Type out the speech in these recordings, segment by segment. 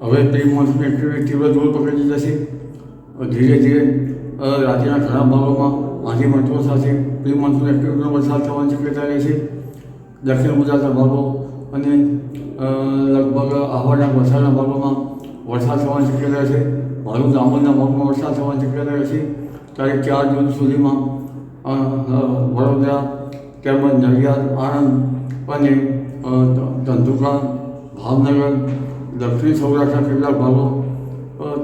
હવે pre monsoon activity તીવ્ર જોર પકડી જશે ધીરે ધીરે રાજ્યના ઘણા ભાગોમાં આંધી મહત્વ સાથે પ્રી મોન્સૂન એક્ટિવિટીનો વરસાદ થવાની શક્યતા રહે છે. દક્ષિણ ગુજરાતના ભાગો અને લગભગ આહવાના વલસાડના ભાગોમાં વરસાદ થવાની શક્યતા છે. ભરૂચ દામોદના ભાગમાં વરસાદ થવાની શક્યતા છે. તારીખ ચાર જૂન સુધીમાં વડોદરા, તેમજ નડિયાદ, આણંદ અને ધંધુકા ભાવનગર દક્ષિણ સૌરાષ્ટ્રના કેટલાક ભાગો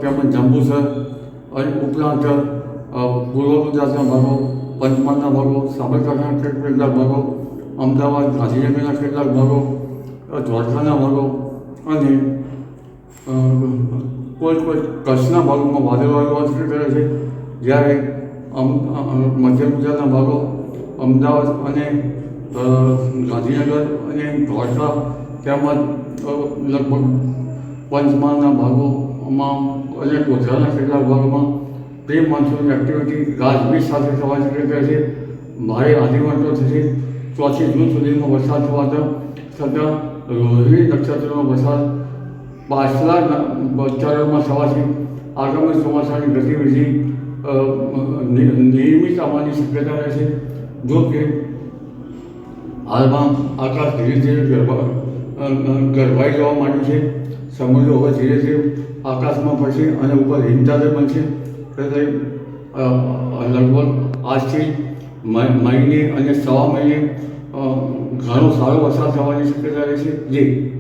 તેમજ જંબુસર અને ઉપરાંત પૂર્વ ગુજરાતના ભાગો, પંચમહાલના ભાગો, સાબરકાંઠાના કેટલાક ભાગો, અમદાવાદ, ગાંધીનગરના કેટલાક ભાગો દ્વારકાના ભાગો અને કોઈ કોઈ કચ્છના ભાગોમાં વાદળવાળું વાતાવરણ કરે છે. જ્યારે મધ્ય ગુજરાતના ભાગો, અમદાવાદ અને ગાંધીનગર અને દ્વારકા તેમજ અ, લગભગ પંચમહાલના ભાગોમાં અને ગોધરાના કેટલાક ભાગોમાં પ્રી મોન્સૂન એક્ટિવિટી ગાજવીજ સાથે થવાની શક્યતા છે. ભારે આંધીવંટો થશે. ચોથી જૂન સુધીમાં વરસાદ થવાતા છતાં રોહિણી નક્ષત્રનો વરસાદ પાછલા ન- ચરણમાં થવાથી આગામી ચોમાસાની ગતિવિધિ અ, નિ- નિયમિત આવવાની શક્યતા રહેશે. જો કે હાલમાં આકાશ ધીરે ધીરે ગરબા ગરબાઈ જવા માંડ્યું છે. સમુદ્ર હવે ધીરે ધીરે આકાશમાં પડશે અને ઉપર હિમચાદર અ, અ, લગભગ આજથી મહિને અને સવા મહિને ઘણો સારો વરસાદ થવાની શક્યતા રહેશે જે.